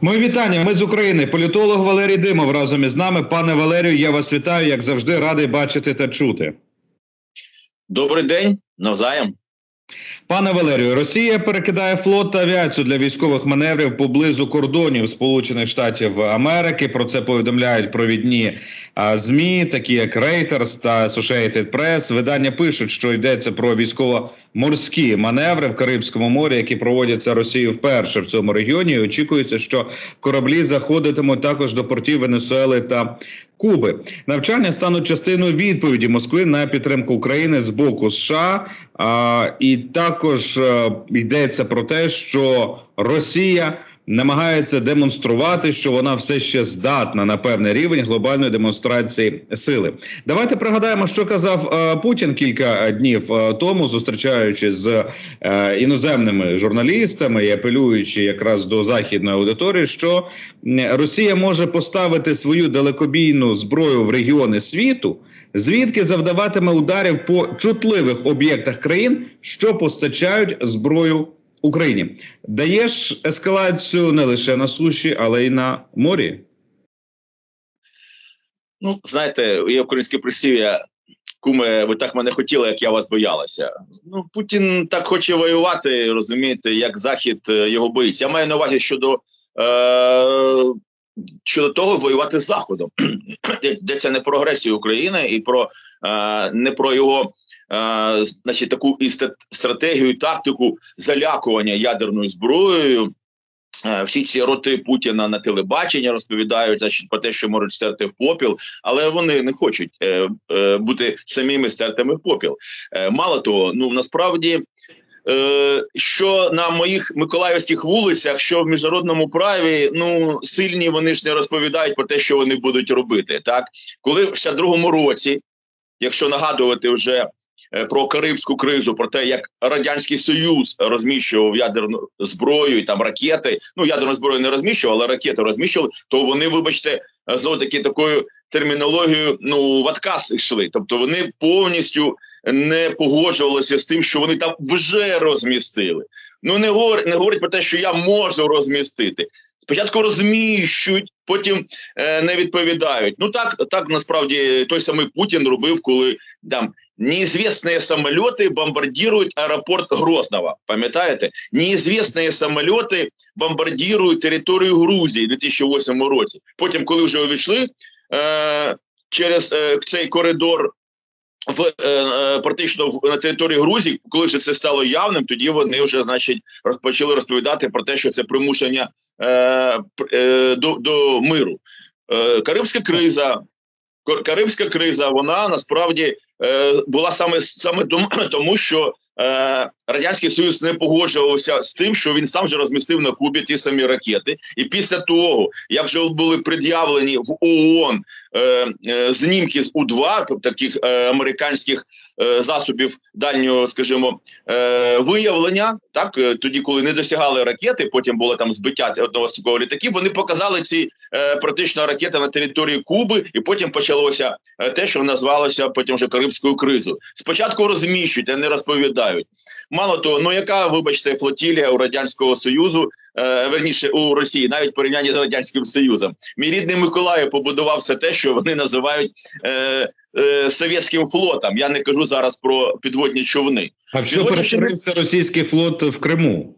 Мої вітання. Ми з України. Політолог Валерій Димов разом із нами. Пане Валерію, я вас вітаю. Як завжди, радий бачити та чути. Добрий день, навзаєм. Пане Валерію, Росія перекидає флот та авіацію для військових маневрів поблизу кордонів Сполучених Штатів Америки. Про це повідомляють провідні змі, такі як Reuters та Associated Press. Видання пишуть, що йдеться про військово-морські маневри в Карибському морі, які проводяться Росією вперше в цьому регіоні. І Очікується, що кораблі заходитимуть також до портів Венесуели та Куби. Навчання стануть частиною відповіді Москви на підтримку України з боку США. А, і також е, йдеться про те, що Росія намагається демонструвати, що вона все ще здатна на певний рівень глобальної демонстрації сили. Давайте пригадаємо, що казав е, Путін кілька днів е, тому, зустрічаючись з е, іноземними журналістами і апелюючи якраз до західної аудиторії, що Росія може поставити свою далекобійну зброю в регіони світу, звідки завдаватиме ударів по чутливих об'єктах країн, що постачають зброю Україні. Даєш ескалацію не лише на суші, але й на морі. Ну, знаєте, є українське присів'я. Куме, ви так мене хотіли, як я вас боялася. Ну, Путін так хоче воювати, розумієте, як Захід е, його боїться. Я маю на увазі щодо е, щодо того, воювати з Заходом. Йдеться не про агресію України і про е, не про його значить, таку і стратегію, тактику залякування ядерною зброєю. Е, Всі ці роти Путіна на телебаченні розповідають значить, про те, що можуть стерти в попіл, але вони не хочуть е, е, бути самими стертими в попіл. Е, мало того, ну насправді. е, Що на моїх миколаївських вулицях, що в міжнародному праві, ну сильні вони ж не розповідають про те, що вони будуть робити. Так, коли в 62-му році, якщо нагадувати вже е, про Карибську кризу, про те, як радянський союз розміщував ядерну зброю і там ракети. Ну ядерну зброю не розміщував, але ракети розміщували. То вони, вибачте, знову таки такою термінологією ну в отказ йшли. Тобто вони повністю не погоджувалися з тим, що вони там вже розмістили. Ну не говорить, не говорить про те, що я можу розмістити. Спочатку розміщують, потім е, не відповідають. Ну так, так насправді той самий Путін робив, коли там неизвестные самолеты бомбардируют аэропорт Грозного. Пам'ятаєте? Неизвестные самолеты бомбардирують територію Грузії у 2008 році. Потім, коли вже увійшли е, через е, цей коридор в е, е, практично в на території Грузії, коли вже це стало явним, тоді вони вже значить розпочали розповідати про те, що це примушення е, пр- е, до, до миру. Е, Карибська криза. Кор- Карибська криза, вона насправді е, була саме саме тому, що е, радянський союз не погоджувався з тим, що він сам же розмістив на Кубі ті самі ракети. І після того, як вже були пред'явлені в ООН е, е, знімки з У-2, тобто таких е, американських е, засобів дальнього, скажімо, е, виявлення, так е, тоді, коли не досягали ракети, потім було там збиття одного з такого літаків. Вони показали ці е, практично ракети на території Куби, і потім почалося е, те, що назвалося потім вже Карибською кризою. Спочатку розміщують, а не розповідають. Мало того, ну яка, вибачте, флотілія у радянського союзу, е, верніше у Росії, навіть в порівнянні з радянським союзом. Мій рідний Миколаїв побудував все те, що вони називають е, е, совєтським флотом. Я не кажу зараз про підводні човни. А що перетворився російський флот в Криму?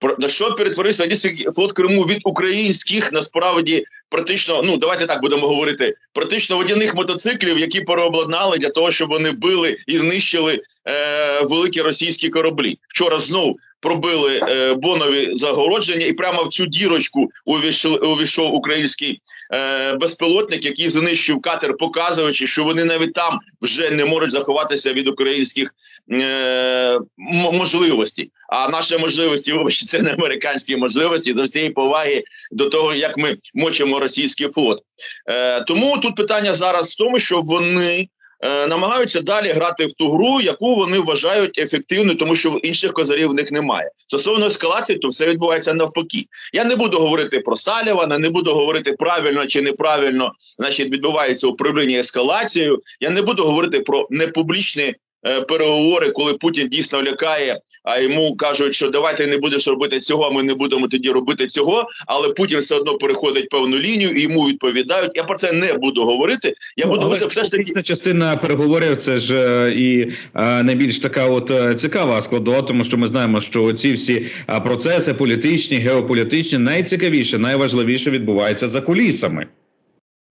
Про на що перетворився радянський флот Криму від українських насправді практично, ну давайте так будемо говорити, практично водяних мотоциклів, які переобладнали для того, щоб вони били і знищили е, великі російські кораблі. Вчора знов пробили е, бонові загородження, і прямо в цю дірочку увійшов, увійшов український е, безпілотник, який знищив катер, показуючи, що вони навіть там вже не можуть заховатися від українських е, можливостей. А наші можливості, вибачте, це не американські можливості за всієї поваги до того, як ми мочимо російський флот. Е, тому тут питання зараз в тому, що вони. Е, Намагаються далі грати в ту гру, яку вони вважають ефективною, тому що інших козарів в них немає. Стосовно ескалації, то все відбувається навпаки. Я не буду говорити про Салівана, не буду говорити правильно чи неправильно, значить, відбувається управління ескалацією. Я не буду говорити про непублічні е, переговори, коли Путін дійсно лякає, а йому кажуть, що давай ти не будеш робити цього, ми не будемо тоді робити цього. Але Путін все одно переходить певну лінію і йому відповідають. Я про це не буду говорити. Я Ну, буду але говорити все ж таки. частина переговорів це ж е, і е, найбільш така от е, цікава складова, тому що ми знаємо, що ці всі е, процеси політичні, геополітичні, найцікавіше, найважливіше відбувається за кулісами.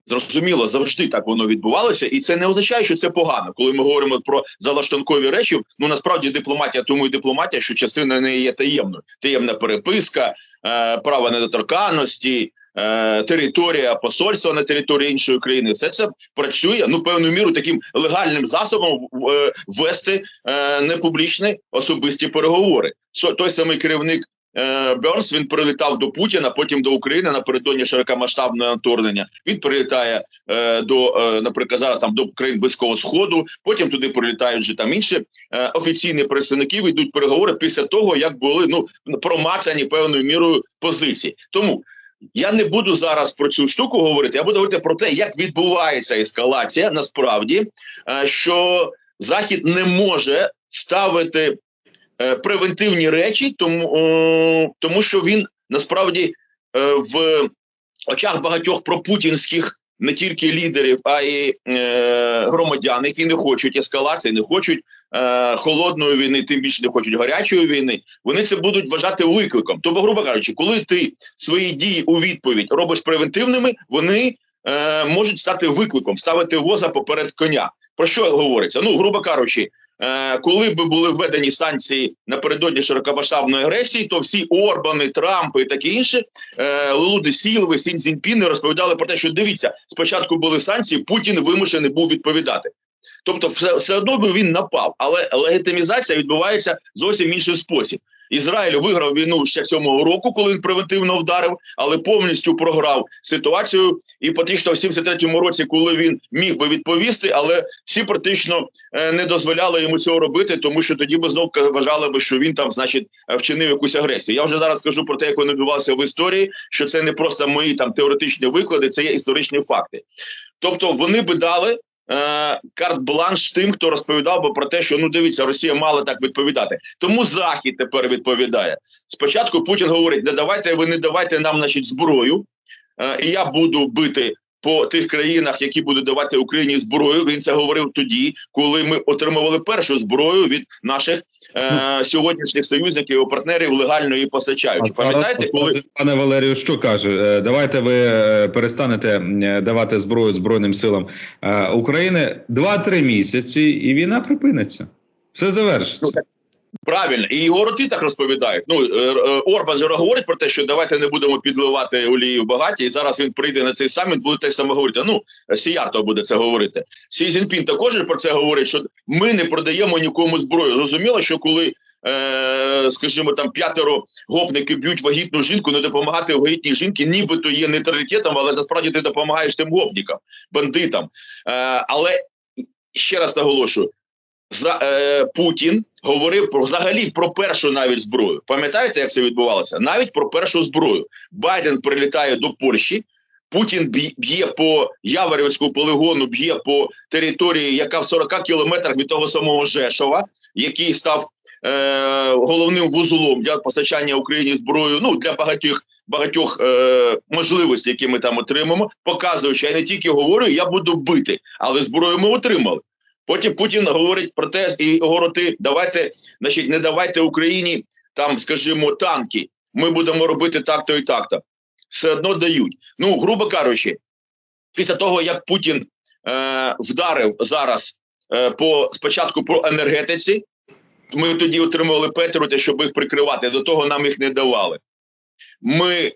Зрозуміло, завжди так воно відбувалося, і це не означає, що це погано. Коли ми говоримо про залаштункові речі, ну насправді дипломатія, тому і дипломатія, що частина не є таємною. Таємна переписка, е, право недоторканності, е, територія посольства на території іншої країни. Все це працює ну певною мірою таким легальним засобом е, ввести е, непублічні особисті переговори. Той самий керівник. Е, Бернс він прилітав до Путіна, потім до України напередодні широкомасштабного вторгнення. Він прилітає е, до, е, наприклад, зараз там до країн близького сходу. Потім туди прилітають вже там інші е, офіційні представники. Йдуть переговори після того, як були ну промацані певною мірою позиції. Тому я не буду зараз про цю штуку говорити. Я буду говорити про те, як відбувається ескалація. Насправді, е, що Захід не може ставити превентивні речі, тому, тому що він насправді е, в очах багатьох пропутінських не тільки лідерів, а й е, громадян, які не хочуть ескалації, не хочуть е, холодної війни, тим більше не хочуть гарячої війни. Вони це будуть вважати викликом. Тобто, грубо кажучи, коли ти свої дії у відповідь робиш превентивними, вони е, можуть стати викликом, ставити воза поперед коня. Про що говориться? Ну, грубо кажучи, е, коли би були введені санкції напередодні широкомасштабної агресії, то всі Орбани, Трампи і таке інше, е, Луди Сілви, Сін Цзіньпіни розповідали про те, що дивіться, спочатку були санкції, Путін вимушений був відповідати. Тобто, все, все одно він напав, але легітимізація відбувається зовсім інший спосіб. Ізраїль виграв війну ще цього року, коли він превентивно вдарив, але повністю програв ситуацію. І практично в 73-му році, коли він міг би відповісти, але всі практично е, не дозволяли йому цього робити, тому що тоді би знов вважали би, що він там, значить, е, вчинив якусь агресію. Я вже зараз скажу про те, як воно відбувалося в історії, що це не просто мої там теоретичні виклади, це є історичні факти. Тобто вони би дали е, карт-бланш тим, хто розповідав би про те, що ну дивіться, Росія мала так відповідати. Тому Захід тепер відповідає. Спочатку Путін говорить: не давайте, ви не давайте нам, значить, зброю, е, і я буду бити. По тих країнах, які будуть давати Україні зброю, він це говорив тоді, коли ми отримували першу зброю від наших е, сьогоднішніх союзників і партнерів легально її постачаючи. Пам'ятаєте, коли пане Валерію, що каже? Е, Давайте ви е, перестанете е, давати зброю збройним силам України 2-3 місяці, і війна припиниться. Все завершиться. Правильно, і його роти так розповідають. Ну е, е, Орбан же говорить про те, що давайте не будемо підливати олії в багаті. І зараз він прийде на цей саміт, буде те саме говорити. Ну Сіярто буде це говорити. Сі Цзіньпін також про це говорить, що ми не продаємо нікому зброю. Зрозуміло, що коли. Е, скажімо, там п'ятеро гопників б'ють вагітну жінку, не допомагати вагітній жінці, нібито є нейтралітетом, але насправді ти допомагаєш тим гопникам, бандитам. Е, але ще раз наголошую: за е, Путін говорив про взагалі про першу навіть зброю. Пам'ятаєте, як це відбувалося? Навіть про першу зброю. Байден прилітає до Польщі. Путін б'є- по Яворівському полигону, б'є по території, яка в 40 кілометрах від того самого Жешова, який став е, головним вузлом для постачання Україні зброю. Ну для багатьох багатьох е, можливостей, які ми там отримаємо, показуючи, я не тільки говорю, я буду бити, але зброю ми отримали. Потім Путін говорить про те і говорити, давайте, значить, не давайте Україні там, скажімо, танки. Ми будемо робити так-то і так-то. Все одно дають. Ну, грубо кажучи, після того як Путін е, вдарив зараз е, по спочатку по енергетиці, ми тоді отримували Петрути, щоб їх прикривати. До того нам їх не давали. Ми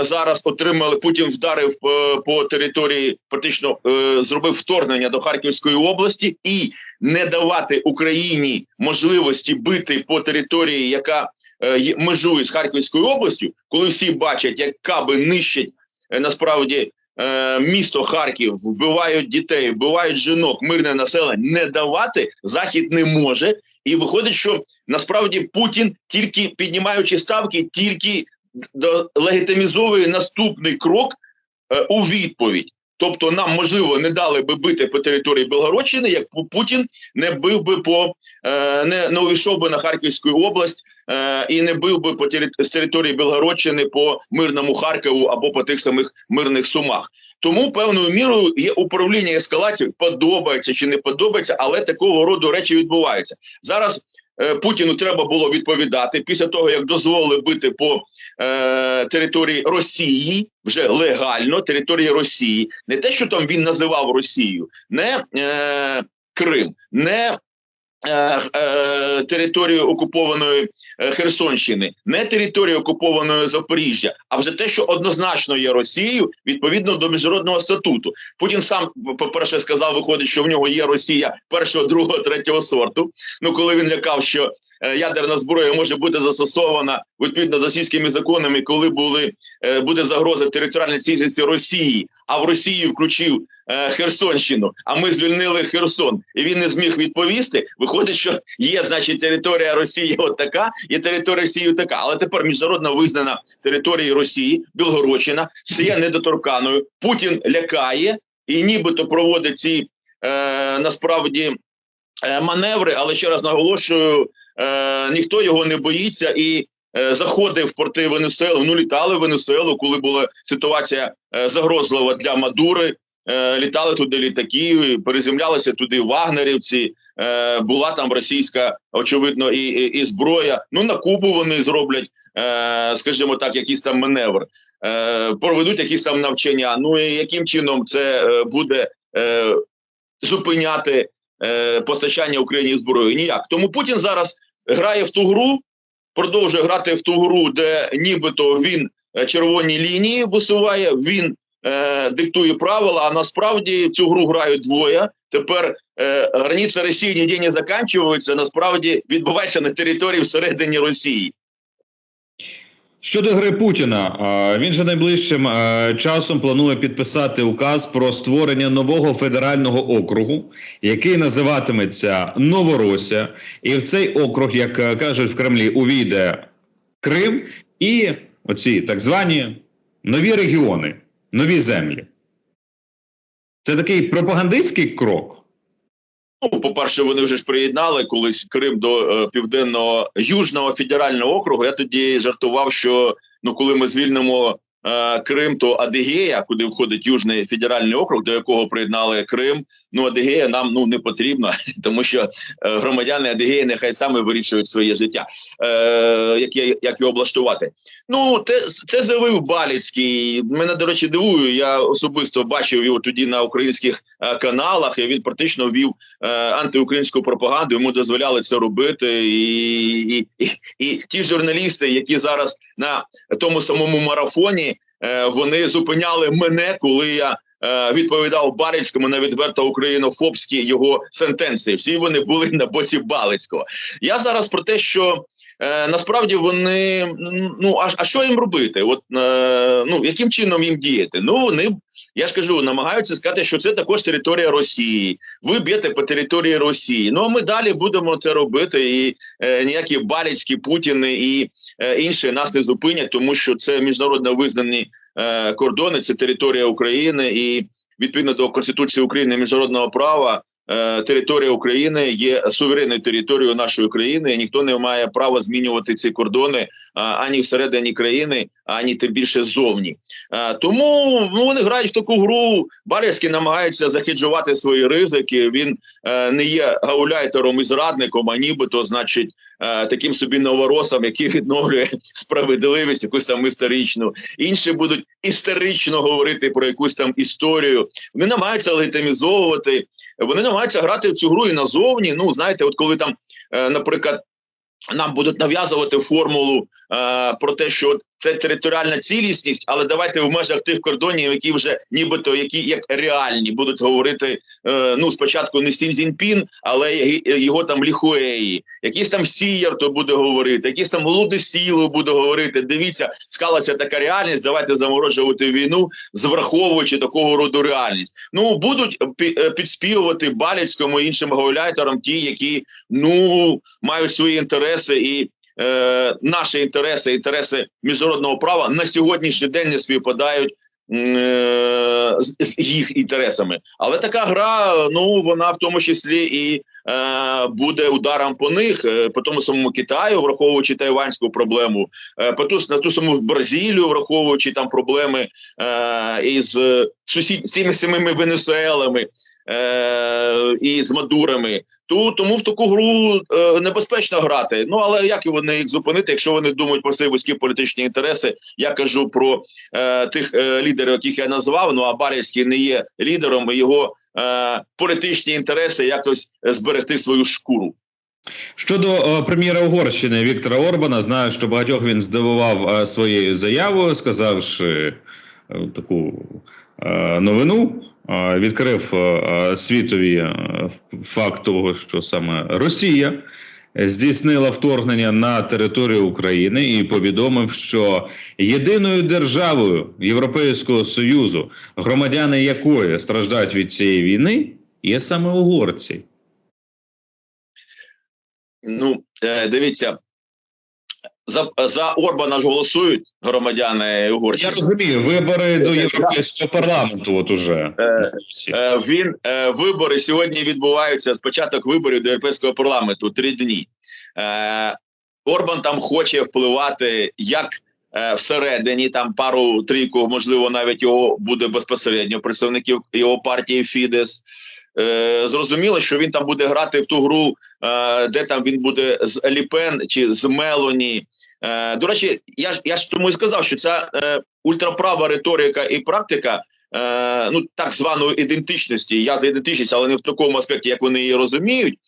зараз отримали Путін вдарив е, по території, практично е, зробив вторгнення до Харківської області і не давати Україні можливості бити по території, яка е, межує з Харківською областю, коли всі бачать, як каби нищать е, насправді е, місто Харків, вбивають дітей, вбивають жінок, мирне населення, не давати захід не може. І виходить, що насправді Путін, тільки піднімаючи ставки, тільки легітимізовує наступний крок е, у відповідь. Тобто, нам можливо не дали би бити по території Белгородщини, як Путін не бив би по е, не, не увійшов би на Харківську область е, і не бив би по з території Белгородщини по мирному Харкову або по тих самих мирних сумах. Тому певною мірою є управління ескалацією, подобається чи не подобається, але такого роду речі відбуваються зараз. Е, Путіну треба було відповідати після того, як дозволили бити по е, території Росії вже легально, території Росії, не те, що там він називав Росію, не е, Крим, не територію окупованої е, Херсонщини, не територію окупованої Запоріжжя, а вже те, що однозначно є Росією відповідно до міжнародного статуту. Путін сам по перше сказав, виходить, що в нього є Росія першого, другого, третього сорту. Ну коли він лякав, що е, ядерна зброя може бути застосована відповідно з російськими законами, коли були е, буде загроза територіальної цілісності Росії, а в Росії включив е, Херсонщину. А ми звільнили Херсон, і він не зміг відповісти. Виходить, що є, значить, територія Росії, от така, є територія Росії така. Але тепер міжнародно визнана територія Росії, Білгородщина, стає недоторканою. Путін лякає і нібито проводить ці е, насправді е, маневри. Але ще раз наголошую, е, ніхто його не боїться і. е, Заходив в порти Венесуели, ну літали в Венесуелу, коли була ситуація е, загрозлива для Мадури. Е, літали туди літаки, переземлялися туди вагнерівці. Е, була там російська, очевидно, і, і, і зброя. Ну на Кубу вони зроблять, е, скажімо так, якийсь там маневр, проведуть якісь там навчання. Ну і яким чином це буде зупиняти постачання Україні зброї? Ніяк. Тому Путін зараз грає в ту гру, продовжує грати в ту гру, де нібито він червоні лінії висуває. Він е, диктує правила, а насправді цю гру грають двоє. Тепер е, границя Росії ніде не закінчується. Насправді відбувається на території всередині Росії. Щодо гри Путіна, він же найближчим е, часом планує підписати указ про створення нового федерального округу, який називатиметься Новоросія. І в цей округ, як е, кажуть в Кремлі, увійде Крим і оці так звані нові регіони, нові землі. Це такий пропагандистський крок. Ну, по-перше, вони вже ж приєднали колись Крим до е, південного южного федерального округу. Я тоді жартував, що ну коли ми звільнимо Крим, то Адигея, куди входить Южний федеральний округ, до якого приєднали Крим. Ну Адигея нам ну не потрібна, тому що е, громадяни Адигеї нехай саме вирішують своє життя, е, як, я- як його облаштувати. Ну, те, це заявив Баліцький. Мене, до речі, дивує. Я особисто бачив його тоді на українських е, каналах, і він практично вів е, антиукраїнську пропаганду. Йому дозволяли це робити. І, і, і, і ті журналісти, які зараз на тому самому марафоні, е, вони зупиняли мене, коли я. е, Відповідав Балицькому на відверто українофобські його сентенції. Всі вони були на боці Балицького. Я зараз про те, що е, насправді вони ну а, а що їм робити? От е, ну яким чином їм діяти? Ну вони я ж кажу, намагаються сказати, що це також територія Росії. Ви б'єте по території Росії. Ну а ми далі будемо це робити. І е, ніякі Баліцькі, Путіни і е, інші нас не зупинять, тому що це міжнародно визнані е, кордони, це територія України, і відповідно до Конституції України міжнародного права. Е, Територія України є суверенною територією нашої країни, ніхто не має права змінювати ці кордони ані всередині країни, ані тим більше ззовні. Е, Тому ну, вони грають в таку гру. Балівський намагається захеджувати свої ризики. Він е, не є гауляйтером і зрадником, а нібито, значить, е, таким собі новоросом, який відновлює справедливість, якусь там історичну. Інші будуть історично говорити про якусь там історію. Вони намагаються легітимізовувати. Вони намагаються грати в цю гру і назовні. Ну знаєте, от коли там, наприклад. Нам будуть нав'язувати формулу про те, що це територіальна цілісність, але давайте в межах тих кордонів, які вже нібито які як реальні, будуть говорити е, ну спочатку не Сін Цзіньпін, але його там Ліхуеї, якийсь там Сієр то буде говорити, якийсь там Лудесіло буде говорити. Дивіться, склалася така реальність. Давайте заморожувати війну, звраховуючи такого роду реальність. Ну будуть е, підспівувати Баліцькому іншим гауляйтерам, ті, які ну мають свої інтереси і. Е, наші інтереси, інтереси міжнародного права на сьогоднішній день не співпадають е, з, з їх інтересами. Але така гра, ну вона в тому числі і буде ударом по них, е, по тому самому Китаю, враховуючи тайванську проблему, е, по ту на ту саму Бразилію, враховуючи там проблеми е, із сусід самими Венесуелами. Е, і з Мадурами, то тому в таку гру е, небезпечно грати. Ну але як вони їх зупинити, якщо вони думають про свої вузькі політичні інтереси? Я кажу про е, тих е, лідерів, яких я назвав. Ну а Барівський не є лідером. Його е, політичні інтереси якось зберегти свою шкуру. Щодо е, прем'єра Угорщини Віктора Орбана, знаю, що багатьох він здивував е, своєю заявою, сказавши таку новину. Відкрив світові факт того, що саме Росія здійснила вторгнення на територію України і повідомив, що єдиною державою Європейського союзу, громадяни якої страждають від цієї війни, є саме угорці. Ну, е, дивіться, за за Орбана ж голосують громадяни Угорщини. Я розумію, вибори до Європейського парламенту. От уже Е, е, він е, вибори сьогодні відбуваються. Спочаток виборів до Європейського парламенту три дні. Е, Орбан там хоче впливати як е, всередині, там пару трійку, можливо, навіть його буде безпосередньо представників його партії Фідес. Е, зрозуміло, що він там буде грати в ту гру, е, де там він буде з Ліпен чи з Мелоні. Е, до речі, я ж я ж тому і сказав, що ця е, ультраправа риторика і практика. Е, ну так званої ідентичності, я за ідентичність, але не в такому аспекті, як вони її розуміють.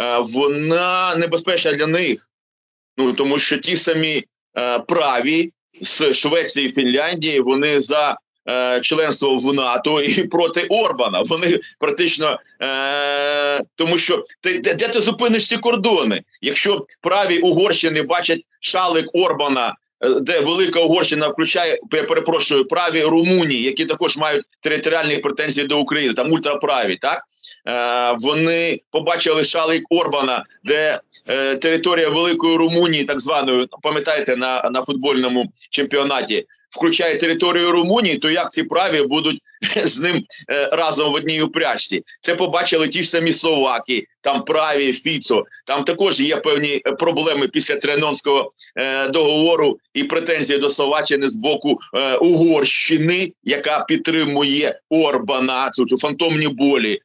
Е, вона небезпечна для них. Ну тому що ті самі е, праві з Швеції і Фінляндії вони за е, членство в НАТО і проти Орбана. Вони практично е, тому, що ти де, де ти зупиниш ці кордони? Якщо праві Угорщини бачать шалик Орбана. е, Де велика Угорщина включає, я перепрошую, праві Румунії, які також мають територіальні претензії до України, там ультраправі, так е, вони побачили шалик Орбана, де е, територія Великої Румунії, так званої, пам'ятаєте, на, на футбольному чемпіонаті, включає територію Румунії, то як ці праві будуть з ним е, разом в одній упряжці? Це побачили ті ж самі словаки, там праві Фіцо. Там також є певні е, проблеми після Тренонського е, договору і претензії до Словаччини з боку Угорщини, яка підтримує Орбана, цю, фантомні болі.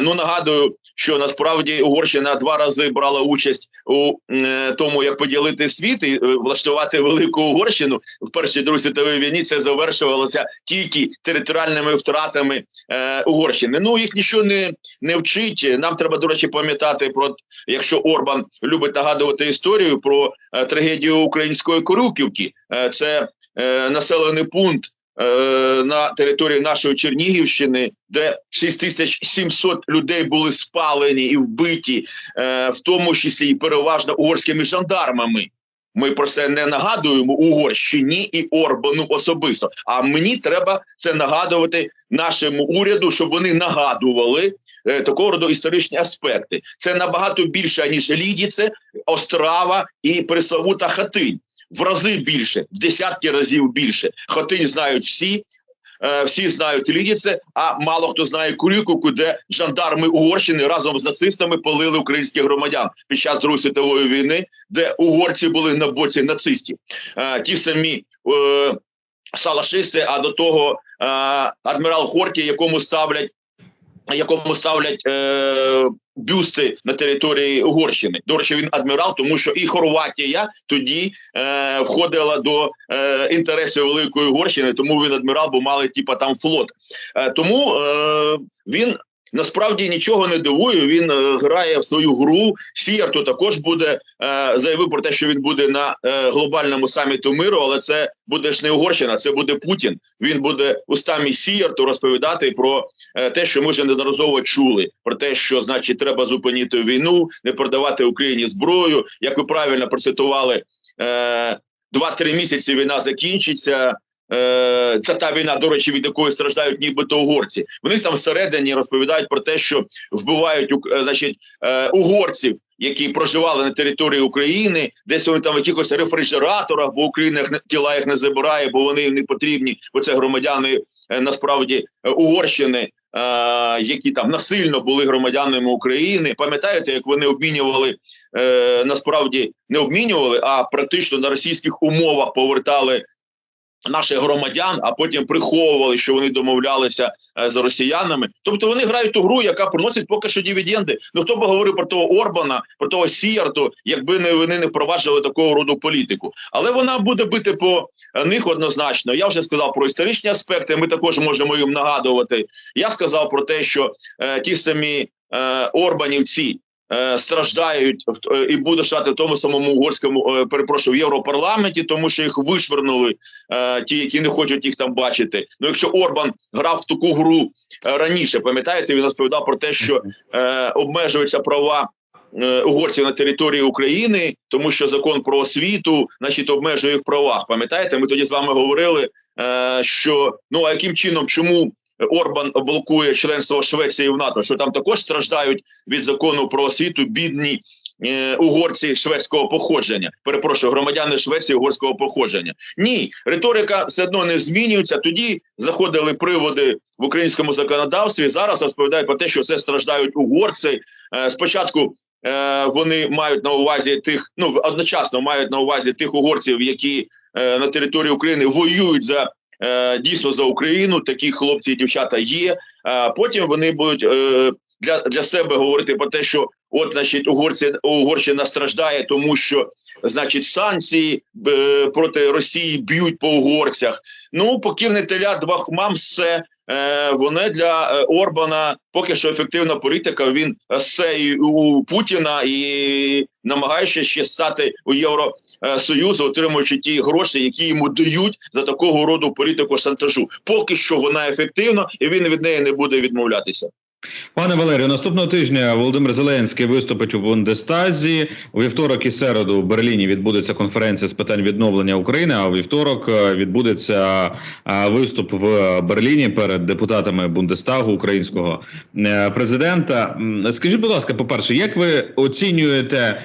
Ну нагадую, що насправді Угорщина два рази брала участь у тому, як поділити світ і влаштувати велику Угорщину в першій другій світовій війні. Це завершувалося тільки територіальними втратами е, Угорщини. Ну їх нічого не, не вчить. Нам треба до речі пам'ятати про якщо Орбан любить нагадувати історію про е, трагедію української Корюківки. Е, це е, населений пункт е, на території нашої Чернігівщини, де 6700 людей були спалені і вбиті, е, в тому числі і переважно угорськими жандармами. Ми про це не нагадуємо Угорщині і Орбану особисто. А мені треба це нагадувати нашому уряду, щоб вони нагадували е, такого роду історичні аспекти. Це набагато більше ніж Лідіце, Острава і Преславута Хатинь. В рази більше, в десятки разів більше. Хотинь знають всі, всі знають Лідіце, а мало хто знає Куліковку, де жандарми Угорщини разом з нацистами палили українських громадян під час Другої світової війни, де угорці були на боці нацистів. Е, ті самі е, салашисти, а до того е, адмірал Хорті, якому ставлять якому ставлять е, бюсти на території Угорщини. До речі, він адмірал, тому що і Хорватія тоді е, входила до е, інтересів Великої Угорщини, тому він адмірал, бо мали типа там флот. Е, тому е, він. Насправді нічого не дивує. Він е, грає в свою гру. Сіярто також буде е, заявив про те, що він буде на е, глобальному саміту миру, але це буде ж не Угорщина, це буде Путін. Він буде устами Сіярту розповідати про е, те, що ми вже неодноразово чули, про те, що значить треба зупинити війну, не продавати Україні зброю. Як ви правильно процитували, е, два-три місяці війна закінчиться. Е, Це та війна, до речі, від якої страждають нібито угорці. В них там всередині розповідають про те, що вбивають е, значить, е, угорців які проживали на території України, десь вони там в якихось рефрижераторах, бо Україна тіла їх не забирає, бо вони не потрібні, бо це громадяни е, насправді Угорщини, які там насильно були громадянами України. Пам'ятаєте, як вони обмінювали насправді не обмінювали, а практично на російських умовах повертали наших громадян, а потім приховували, що вони домовлялися е, з росіянами. Тобто вони грають ту гру, яка приносить поки що дивіденди. Ну хто би говорив про того Орбана, про того Сіярту, якби не вони не впроваджували такого роду політику. Але вона буде бити по е, них однозначно. Я вже сказав про історичні аспекти. Ми також можемо їм нагадувати. Я сказав про те, що е, ті самі е, Орбанівці. Е, Страждають е, і будуть страждати в тому самому угорському е, перепрошую в Європарламенті, тому що їх вишвернули ті, які не хочуть їх там бачити. Ну, якщо Орбан грав в таку гру раніше, пам'ятаєте, він розповідав про те, що обмежуються права. Угорців на території України, тому що закон про освіту, значить, обмежує їх в правах. Пам'ятаєте, ми тоді з вами говорили, що ну а яким чином, чому Орбан блокує членство Швеції в НАТО? Що там також страждають від закону про освіту бідні е, угорці шведського походження? Перепрошую, громадяни Швеції угорського походження. Ні, риторика все одно не змінюється. Тоді заходили приводи в українському законодавстві. Зараз розповідають про те, що це страждають угорці. Е, Спочатку е, вони мають на увазі тих, ну одночасно мають на увазі тих угорців, які е, на території України воюють за дійсно за Україну. Такі хлопці і дівчата є. А потім вони будуть е, для, для себе говорити про те, що от, значить, Угорці, Угорщина страждає, тому що значить санкції е, проти Росії б'ють по угорцях. Ну, покірне теля двох мам, все. Е, вони для е, Орбана поки що ефективна політика. Він все і у Путіна і намагається ще стати у Євросоюзу, отримуючи ті гроші, які йому дають за такого роду політику шантажу. Поки що вона ефективна, і він від неї не буде відмовлятися. Пане Валерію, наступного тижня Володимир Зеленський виступить у Бундестазі. У вівторок і середу в Берліні відбудеться конференція з питань відновлення України. А у вівторок е, відбудеться е, виступ в Берліні перед депутатами Бундестагу українського е, президента. Скажіть, будь ласка, по перше, як ви оцінюєте?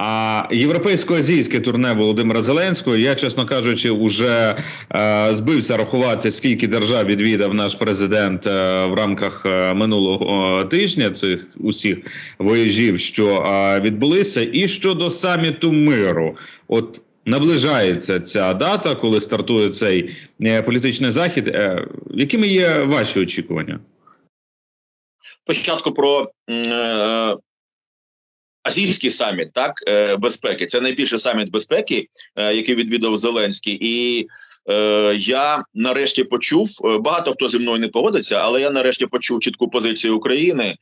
А європейсько-азійське турне Володимира Зеленського, я, чесно кажучи, вже е, збився рахувати, скільки держав відвідав наш президент е, в рамках е, минулого тижня цих усіх вояжів, що е, відбулися. І щодо саміту миру, от наближається ця дата, коли стартує цей е, політичний захід. Е, якими є ваші очікування? Спочатку про азійський саміт так е, безпеки. Це найбільший саміт безпеки, е, який відвідав Зеленський, і е, я нарешті почув. е, Багато хто зі мною не погодиться, але я нарешті почув чітку позицію України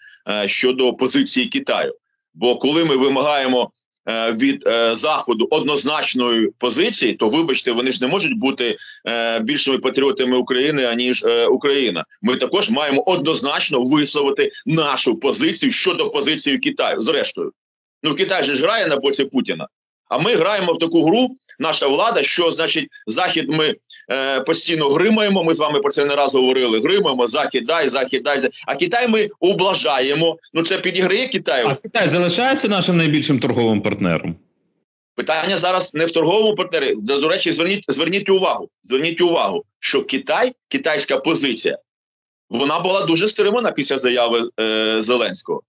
щодо позиції Китаю. Бо коли ми вимагаємо від заходу однозначної позиції, то вибачте, вони ж не можуть бути більшими патріотами України аніж Україна. Ми також маємо однозначно висловити нашу позицію щодо позиції Китаю. Зрештою, ну Китай же ж грає на боці Путіна. А ми граємо в таку гру, наша влада, що значить захід ми е, постійно гримаємо. Ми з вами про це не раз говорили. Гримаємо, захід дай, захід дай. А Китай ми облажаємо. Ну це підіграє Китаю. А Китай залишається нашим найбільшим торговим партнером? Питання зараз не в торговому партнері. До, до речі, зверніть зверніть увагу. Зверніть увагу, що Китай, китайська позиція, вона була дуже стримана після заяви е, Зеленського.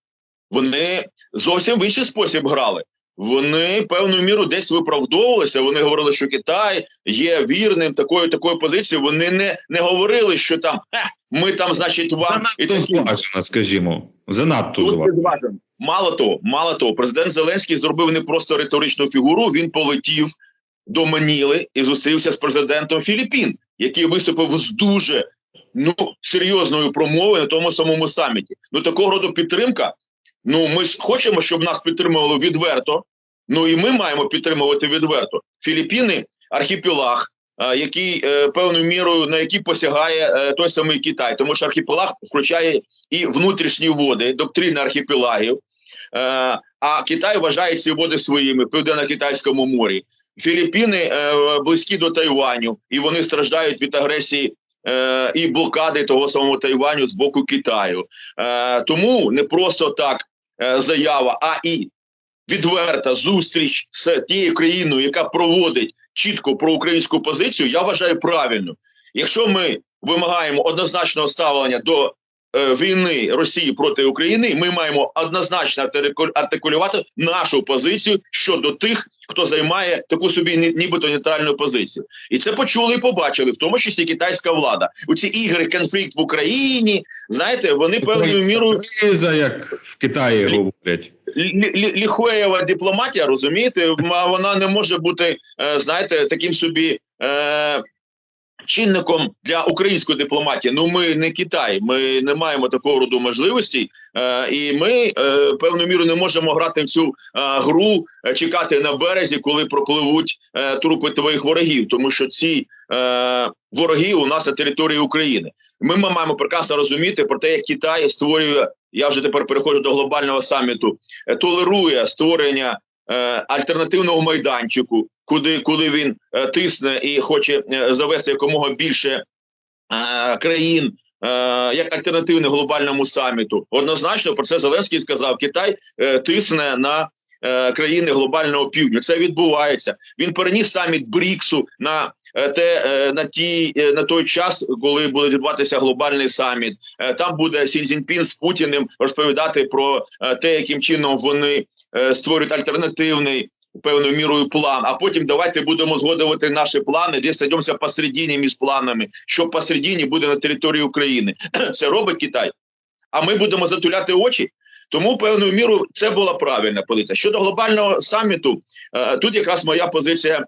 Вони зовсім в інший спосіб грали. Вони певною міру десь виправдовувалися. Вони говорили, що Китай є вірним такою такою позицією. Вони не, не говорили, що там «Е, ми там, значить, вам і зважено, скажімо. Занадто зважено. Мало того, мало того, президент Зеленський зробив не просто риторичну фігуру. Він полетів до Маніли і зустрівся з президентом Філіппін, який виступив з дуже ну серйозною промовою на тому самому саміті. Ну такого роду підтримка. Ну ми ж хочемо, щоб нас підтримували відверто. Ну і ми маємо підтримувати відверто. Філіппіни архіпелаг, який е, певною мірою на який посягає е, той самий Китай, тому що архіпелаг включає і внутрішні води, доктрина архіпелагів. Е, а Китай вважає ці води своїми південно-китайському морі. Філіппіни близькі до Тайваню, і вони страждають від агресії е, і блокади того самого Тайваню з боку Китаю. Е, тому не просто так е, заява, а і відверта зустріч з тією країною, яка проводить чітко проукраїнську позицію, я вважаю правильно. Якщо ми вимагаємо однозначного ставлення до війни Росії проти України, ми маємо однозначно артику- артикулювати нашу позицію щодо тих, хто займає таку собі ні- нібито нейтральну позицію, і це почули і побачили, в тому числі китайська влада. У ці ігри конфлікт в Україні, знаєте, вони певною мірою криза, як в Китаї говорять. лі- лі- ліхуєва дипломатія, розумієте, вона не може бути, е, знаєте, таким собі. Чинником для української дипломатії, ну ми не Китай, ми не маємо такого роду можливостей, е, і ми е, певною мірою не можемо грати в цю е, гру, е, чекати на березі, коли пропливуть е, трупи твоїх ворогів, тому що ці е, вороги у нас на території України. Ми, ми маємо прекрасно розуміти про те, як Китай створює. Я вже тепер переходжу до глобального саміту, е, толерує створення е, альтернативного майданчику, куди коли він е, тисне і хоче е, завести якомога більше е, країн. Як альтернативне глобальному саміту, однозначно про це Зеленський сказав: Китай тисне на країни глобального півдня. Це відбувається. Він переніс саміт Бріксу на те на ті на той час, коли буде відбуватися глобальний саміт. Там буде Сі Цзіньпін з Путіним розповідати про те, яким чином вони створюють альтернативний певною мірою план. А потім давайте будемо згодувати наші плани, десь садимося посередині між планами, що посередині буде на території України. Це робить Китай. А ми будемо затуляти очі. Тому певною мірою це була правильна позиція. Щодо глобального саміту, е, тут якраз моя позиція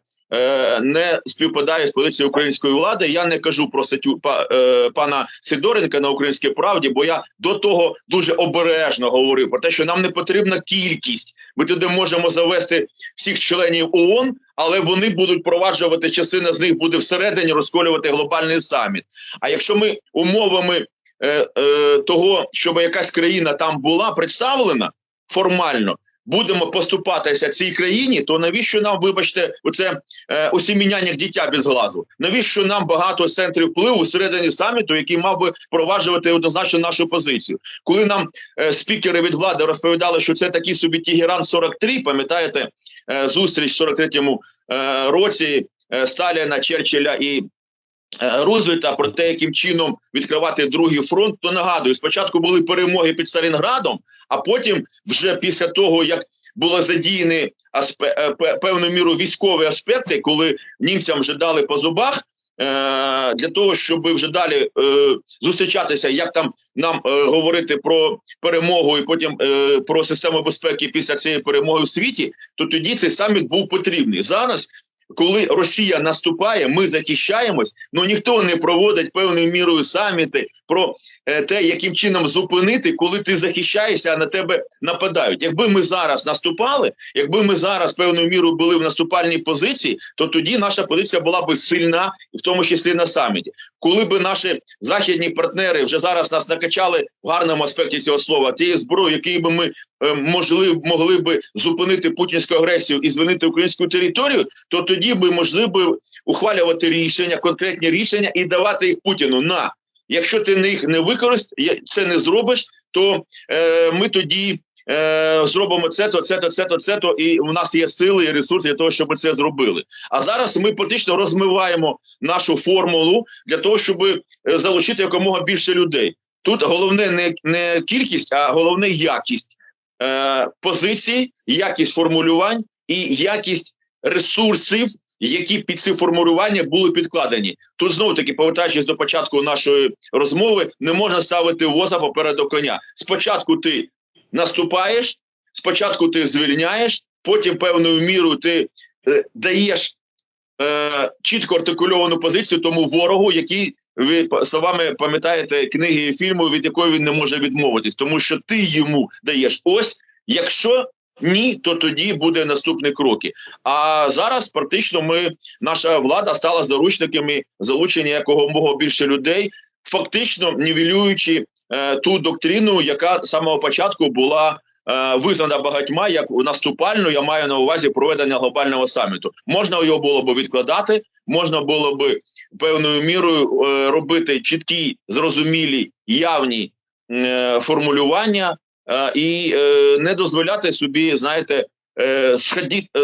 не співпадає з позицією української влади. Я не кажу про статтю е, пана Сидоренка на українській правді, бо я до того дуже обережно говорив про те, що нам не потрібна кількість. Ми туди можемо завести всіх членів ООН, але вони будуть проваджувати частина з них буде всередині розколювати глобальний саміт. А якщо ми умовами е, е, того, щоб якась країна там була представлена формально. Будемо поступатися цій країні, то навіщо нам, вибачте, оце е, осіміняння дитя без глазу? Навіщо нам багато центрів впливу всередині саміту, який мав би проваджувати однозначно нашу позицію? Коли нам е, спікери від влади розповідали, що це такий собі Тігеран 43, пам'ятаєте е, зустріч в 43-му е, році е, Сталіна, Черчилля і е, Рузвельта про те, яким чином відкривати другий фронт, то нагадую, спочатку були перемоги під Сталінградом, а потім, вже після того, як були задіяні аспе, е, пе- певною мірою військові аспекти, коли німцям вже дали по зубах. е, Для того щоб вже далі е, зустрічатися, як там нам е, говорити про перемогу і потім е, про систему безпеки після цієї перемоги в світі, то тоді цей саміт був потрібний зараз. Коли Росія наступає, ми захищаємось. Ну ніхто не проводить певною мірою саміти про е, те, яким чином зупинити, коли ти захищаєшся, а на тебе нападають. Якби ми зараз наступали, якби ми зараз певною мірою були в наступальній позиції, то тоді наша позиція була би сильна, в тому числі на саміті. Коли би наші західні партнери вже зараз нас накачали в гарному аспекті цього слова, тієї зброї, який би ми е, можли могли би зупинити путінську агресію і звільнити українську територію, то тоді би можливо ухвалювати рішення, конкретні рішення і давати їх Путіну на. Якщо ти їх не використаєш, це не зробиш, то е, ми тоді е, зробимо це, то це, то це, то це, то і в нас є сили і ресурси для того, щоб це зробили. А зараз ми практично розмиваємо нашу формулу для того, щоб е, залучити якомога більше людей. Тут головне не, не кількість, а головне якість е, позицій, якість формулювань і якість ресурсів, які під ці формулювання були підкладені. Тут знову таки, повертаючись до початку нашої розмови, не можна ставити воза попереду коня. Спочатку ти наступаєш, спочатку ти звільняєш, потім певною мірою ти е, даєш е, чітко артикульовану позицію тому ворогу, який ви словами пам'ятаєте книги і фільму, від якої він не може відмовитись, тому що ти йому даєш ось, якщо ні, то тоді буде наступні кроки. А зараз практично ми, наша влада стала заручниками залучення якомога більше людей, фактично нівелюючи е, ту доктрину, яка з самого початку була. Е, Визнана багатьма як наступальну, я маю на увазі проведення глобального саміту. Можна його було б відкладати, можна було б певною мірою е, робити чіткі, зрозумілі, явні е, формулювання і не дозволяти собі, знаєте,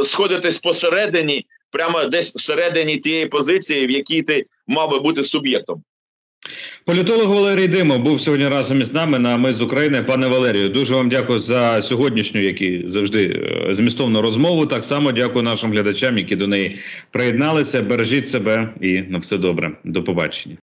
сходитись посередині, прямо десь всередині тієї позиції, в якій ти мав би бути суб'єктом. Політолог Валерій Димов був сьогодні разом із нами на Ми з України. Пане Валерію, дуже вам дякую за сьогоднішню, як і завжди, е, змістовну розмову. Так само дякую нашим глядачам, які до неї приєдналися. Бережіть себе і на все добре. До побачення.